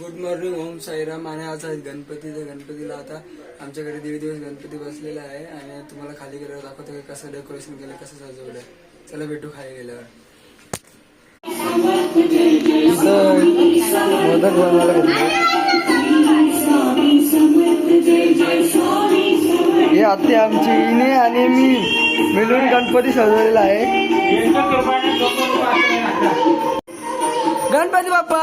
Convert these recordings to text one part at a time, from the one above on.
Good morning Om Sairam आणि आज आहे गणपती. तर गणपतीला आता आमच्याकडे दीड दिवस गणपती बसलेला आहे. आणि तुम्हाला खाली गेल्यावर दाखवतो की कसं डेकोरेशन केलं कसं सजवलंय चला भेटू खाली गेल्यावर. हे आत्या आमची इने आणि मी मिळून गणपती सजवलेला आहे. गणपती बाप्पा!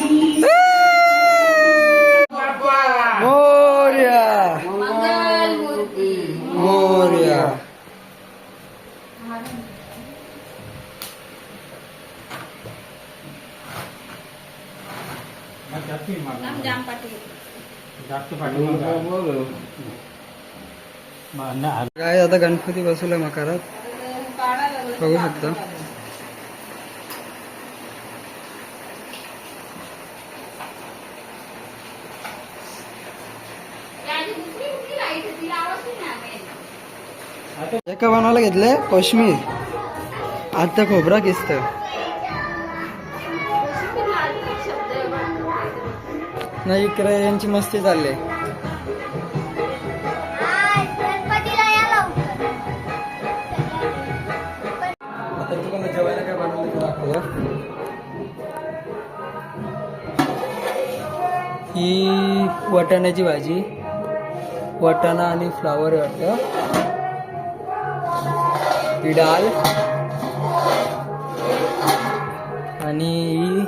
काय आता गणपती बसवलाय मकारात? बघू शकता. एका बनायला घेतलंय काश्मीर आता खोबरा किस्त नाही इकडे यांची मस्ती चालली. ही वाटाण्याची भाजी वाटाणा आणि फ्लावर वाटतं. ही डाळ. आणि ही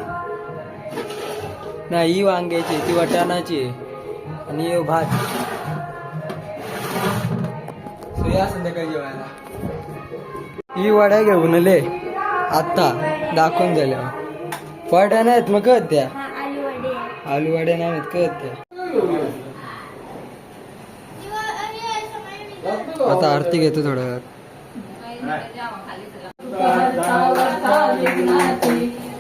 नाही ही वांग्याची ती वाटाणाची आणि हे भात या संध्याकाळी जेवायला ही वड्या घेऊन आले आत्ता दाखवून झाल्यावर वड्या नाहीत मग कळत त्या आलू वड्या नाहीत कळत त्या आता आरती घेतो थोड्या वेळात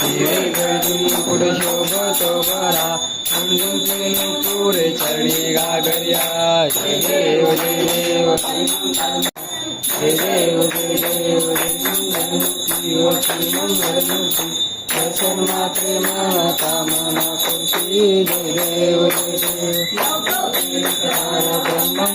हिरे गर्जुन पुढ शोभ शोभरा समजून पुरे चरणी गागर्या जय देव जय देव श्री जय देव जय देव दर्शन मात्रे मन कामना जय देव जय देव ब्रह्मं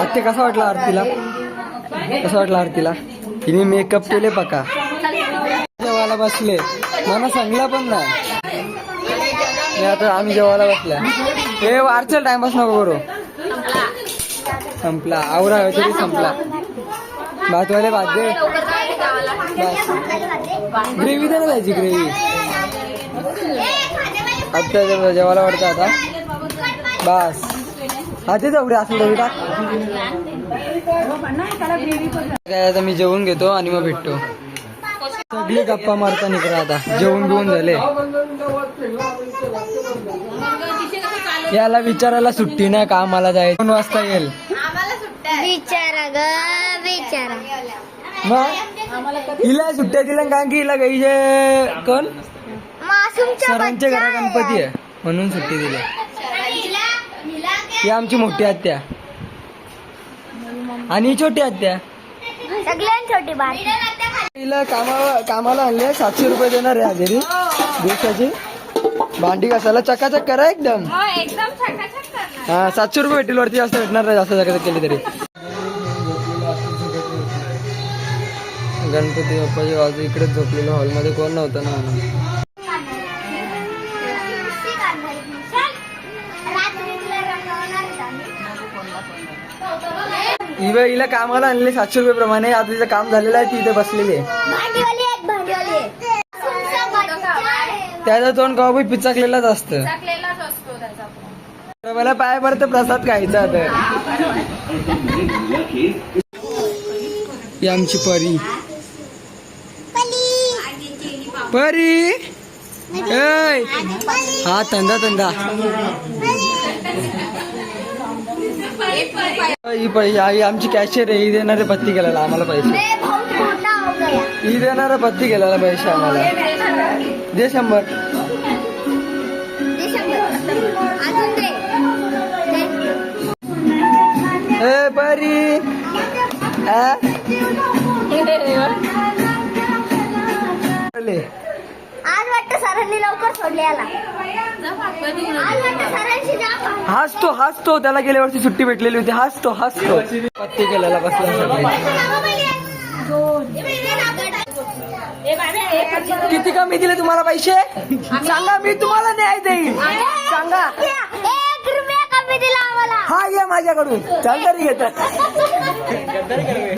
आत्ते कसा वाटला आरतीला? कसा वाटला आरतीला? तिने मेकअप केले पका. जेवायला बसले. मला सांगला पण नाही. मी आता आम्ही जेवायला बसल्या. हे वारचल टाइमपास नको करू. संपला. आवरा तरी संपला. भातवाले भात दे ग्रेव्ही दे ना त्याची ग्रेव्ही. आता जेवायला वाटतं आता. बस. ते एवढे असं काय आता मी जेवून घेतो आणि मग भेटतो. सगळी गप्पा मारता निघा आता. जेवून बिवून झाले. याला विचारायला सुट्टी नाही कामाला जायचं? दोन वाजता येईल. बिचारा ग बिचारा मग? हिला सुट्ट्या दिल्या कारण की हिला गाईचे कोण? सरांच्या घरा. गणपती आहे म्हणून सुट्टी दिली. ही आमची मोठी आत्या. आणि ही छोटी आत्या. छोटी बात हिला कामा कामाला आणले सातशे रुपये देणार आहे हजेरी. दिवसाची. भांडी घासायला चकाचक करा एकदम. हा सातशे रुपये भेटेल वरती जास्त भेटणार नाही जास्त चकाचक केली तरी. गणपती बाप्पाची बाजू इकडेच झोपलेलो हॉलमध्ये कोण नव्हतं ना. म्हणून हिला हिला कामाला आणले सातशे रुपये प्रमाणे. आता तिचं काम झालेलं आहे ती इथे बसलेली आहे. त्याचं तोंड कवा पिचाकलेलाच असतं. तर मला पाय पडतं प्रसाद खायचा तर ही आमची परी. परी? ऐ. हा तंदा तंदा. ही आमची कॅशियर आहे. ही देणार पत्ती केलेला आम्हाला पैसे. हो गया. देणार पत्ती केलेला पैसे आम्हाला. दे शंभर. ए परी. हा? सरांनी लवकर सोडले याला. त्याला गेल्या वर्षी सुट्टी भेटलेली होती. हसतो हसतो पत्ती केलेला बसला. किती कमी दिले तुम्हाला पैसे? सांगा मी तुम्हाला न्याय देईन. सांगा. एक रुपया कमी दिला आम्हाला. हा ये माझ्याकडून. चाल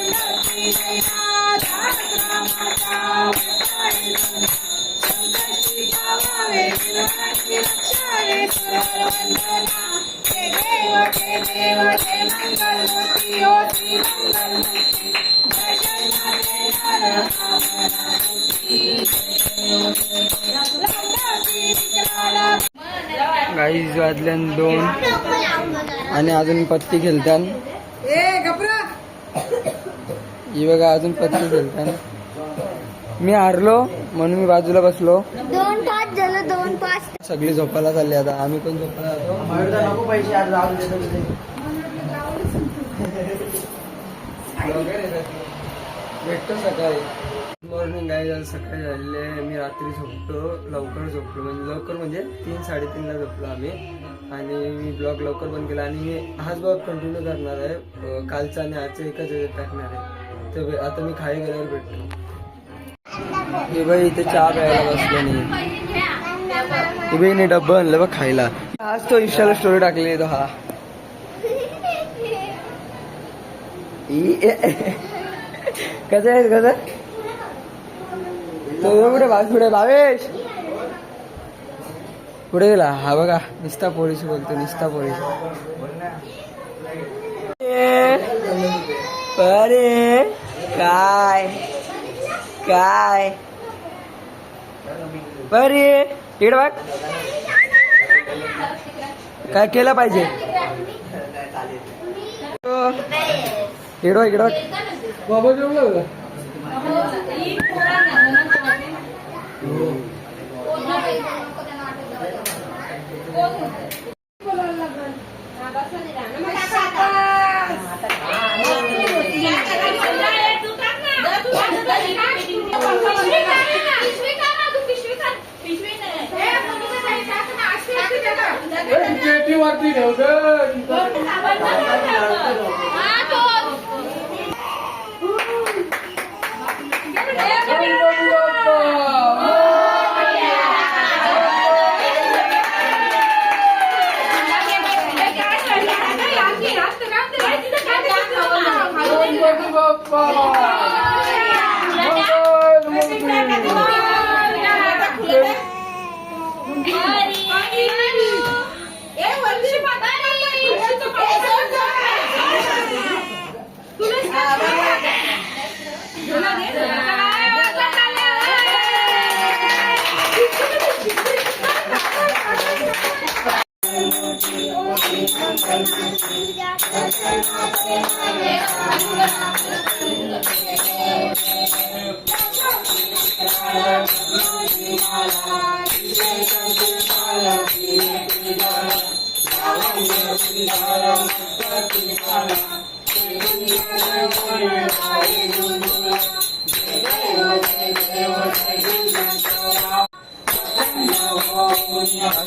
गाईज वाजल्यान दोन. आणि अजून पत्ती खेळतान. ही बघा अजून पत्ती खेळतान. मी हारलो म्हणून मी बाजूला बसलो. दोन पाच झालं दोन पाच. सगळी झोपायला चालली आता. आम्ही पण झोपायला जातो नको पैसे आज राहून देतो भेटतो सकाळी. मॉर्निंग गाय आज सकाळी झालेली मी रात्री झोपतो लवकर झोपलो म्हणजे लवकर म्हणजे तीन साडेतीनला झोपलो आम्ही. आणि मी ब्लॉग लवकर बंद केला आणि मी हाच ब्लॉग कंटिन्यू करणार आहे. कालचा आणि आजचा एकच टाकणार आहे. तर आता मी खाली गेल्यावर भेटतो. हे बाई इथे चहा प्यायला बसलो नाही हे बाईने डब्बा आणलं बघ खायला. आज तो इंस्टाला स्टोरी टाकली तो हा. कसं आहे कसं भास पुढे भावेश. पुढे गेला. हा बघा निस्ता पोलीस बोलतो निस्ता पोलीस. ए, अरे काय? काय? बरे इकडे बघ. काय केलं पाहिजे? इकडं इकडं बाबा जेवलं 然后，一波，他讲的那个。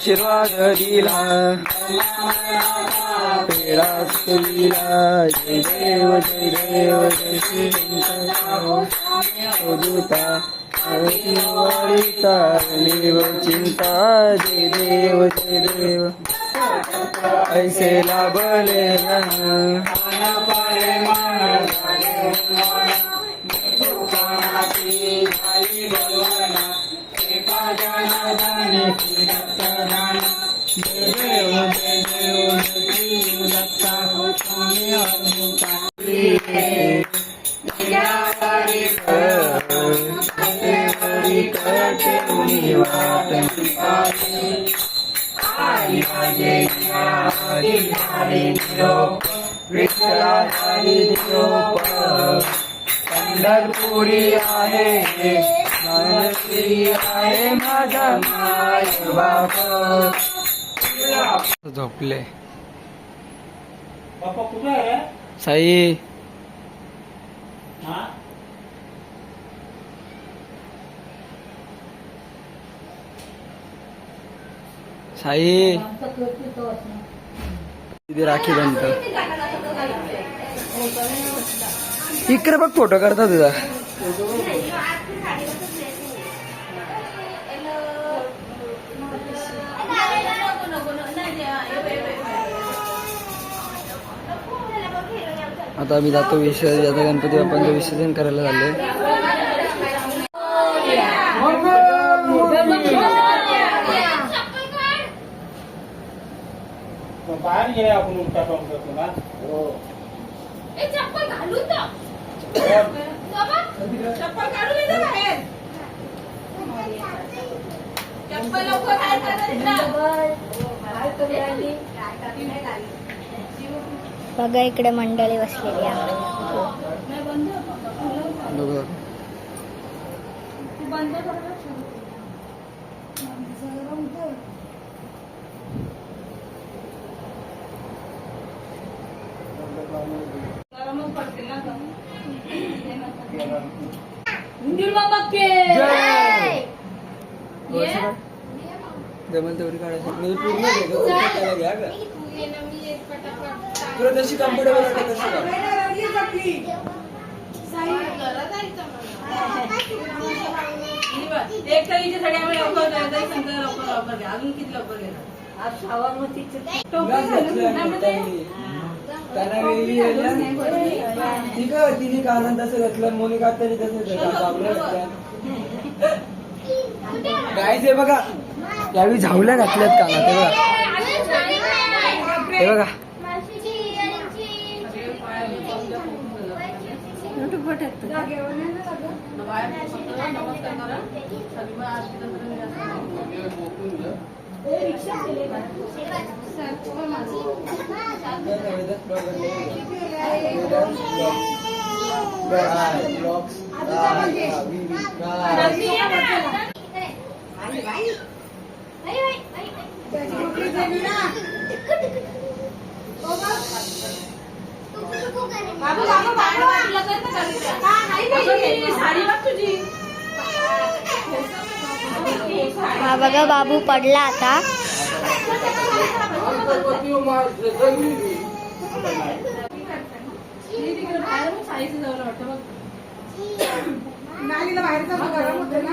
आशीर्वाद दिला. पेडा दिला जय देव जय देव जय देव चिंता जय देव जय देव. ऐसे लाभले पंढरपुरी आहे आहे माझा माय बाप. झोपले. साई. हा? साई. तिथे राखी बनत इकडे बघ फोटो काढता तुझा. आता आम्ही जातो विसर्जन आता गणपती बाप्पांचं विसर्जन करायला झाले मग बाहेर गेले आपण उलटा टॉप करतो ना. चप्पल घालून जा चप्पल काढून येते बाहेर. चप्पल लवकर बघा इकडे मंडळी बसलेली आहे. बघा. जय! जमेल तेवढी काढायची म्हणजे पूर्ण त्याला घ्या गं. तुला जशी कम्फर्टेबल वाटत तशी काढ. एक तर लवकर जायचं लवकर लवकर घ्या अजून किती लवकर आज. ती काय तिने कानात तसं घातलं मोनिका तरी तसं घातलं. हे बघा यावेळी झावल्या घातल्यात कानात हे बघा. हे बघा. बाहेर आरती ब्लॉक्स बाबू बाबू बाहेर वाटलं तर ना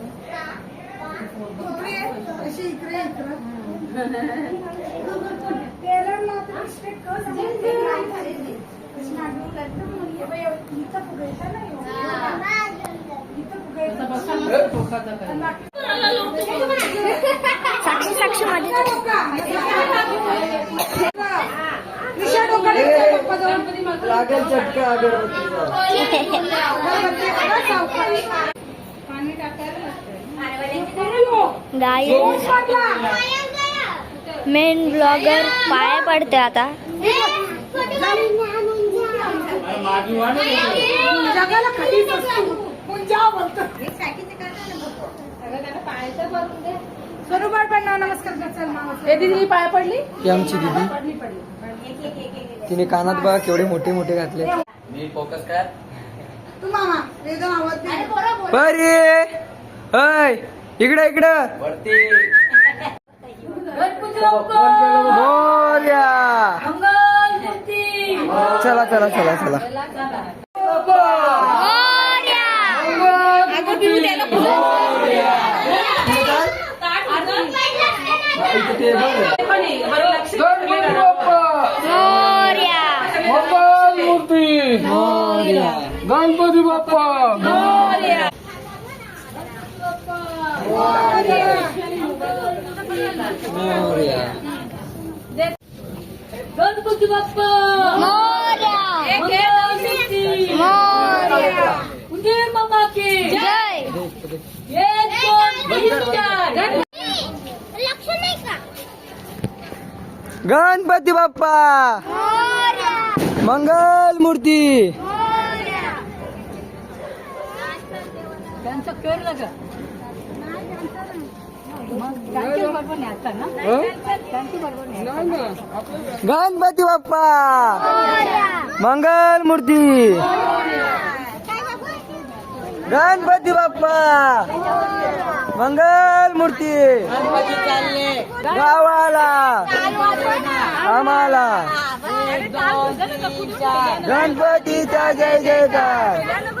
अशी इकडे साक्षी साक्षी माझी लागेल. चटका टाकायला गाई मेन ब्लॉगर पाय पडते आता. नमस्कार मामा हे दिदी पाय पडली? ही आमची दिदी. तिने कानात बघा केवढे मोठे मोठे घातले. तू मामा एकदम आवडते. बरे अय इकडं इकडं. मोर्या चला चला चला चला. गणपती बाप्पा. मोर्या गणपती बाप्पा! उदय मामा जय गणपती बाप्पा मंगल मूर्ती! त्यांचं कर ना गणपती बाप्पा! मंगल मूर्ती गणपती बाप्पा! मंगल मूर्ती गावाला! आम्हाला! गणपतीचा जय जयकार!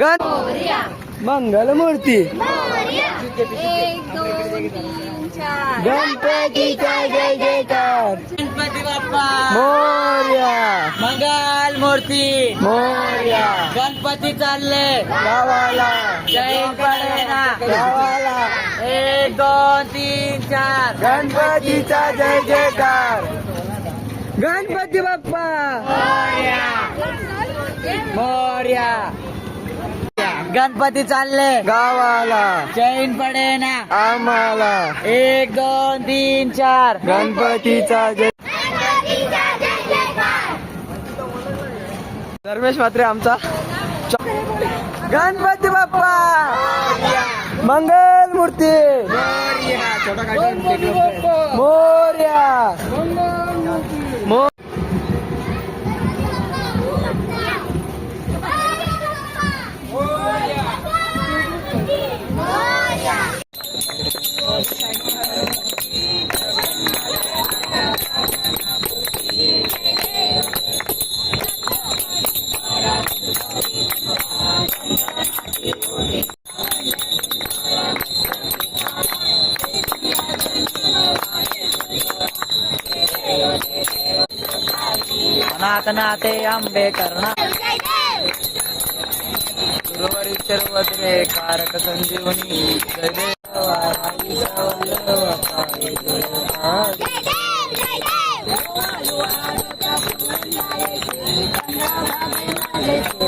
गण मंगल मूर्ती गणपतीचा जय जयकार. गणपती बाप्पा. मोर्या. मंगल मूर्ती. मोर्या. गणपती चालले. गावाला. जय गावाला. एक दोन तीन चार. गणपतीचा जय जयकार. गणपती बाप्पा. मोर्या. गणपती चालले. गावाला. चैन पडेना. आम्हाला. एक दोन तीन चार. गणपतीचा जय. धर्मेश मात्रे आमचा. गणपती बाप्पा. मंगल मूर्ती. मोर्या. नाथ नाते आंबे करणा गुरुवारी सर्वत्रे कारक संजीवनी. जय देव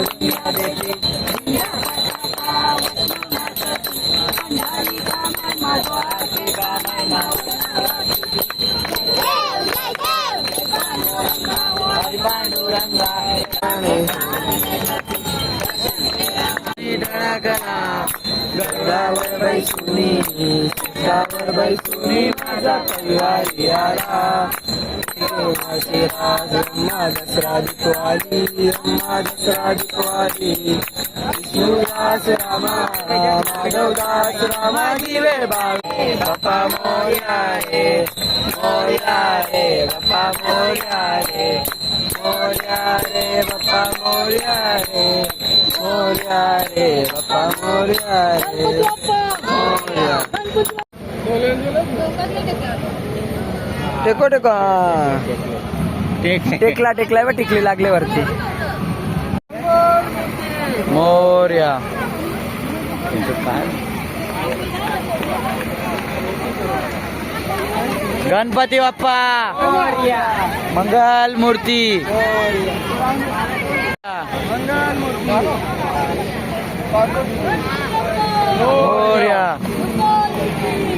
गणा गंगावर बैसुनी गंगावर बैसुनी माझा परिवार आला देवाचे राज दसरा दिवाळी अम्मा दसरा दिवाळी विष्णू दास रामा माधव दास रामा दिवे बाळे बापा मोया रे मोया रे बाप्पा मोया रे मोया रे बाप्पा मोर्या रे मोया रे बाप्पा मोर्या रे टेको टेको हा. टेकला टेकलाय टिकली लागले वरती मोर्या गणपती बाप्पा मंगल मूर्ती मोर्या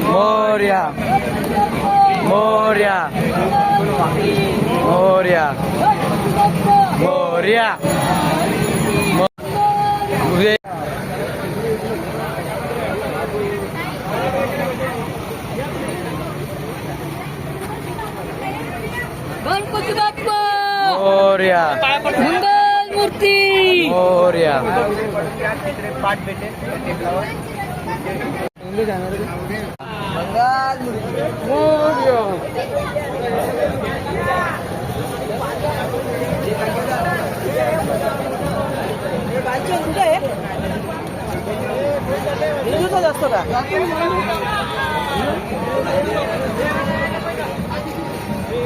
मोर्या मोर्या मोर्या मोर्या मोर्या. मंगल मूर्ती मोर्या. पाठी. मेरा आहे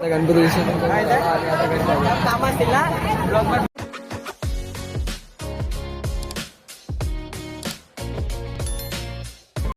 गणपती विसर्जन करून आले, आता घरी जाऊ.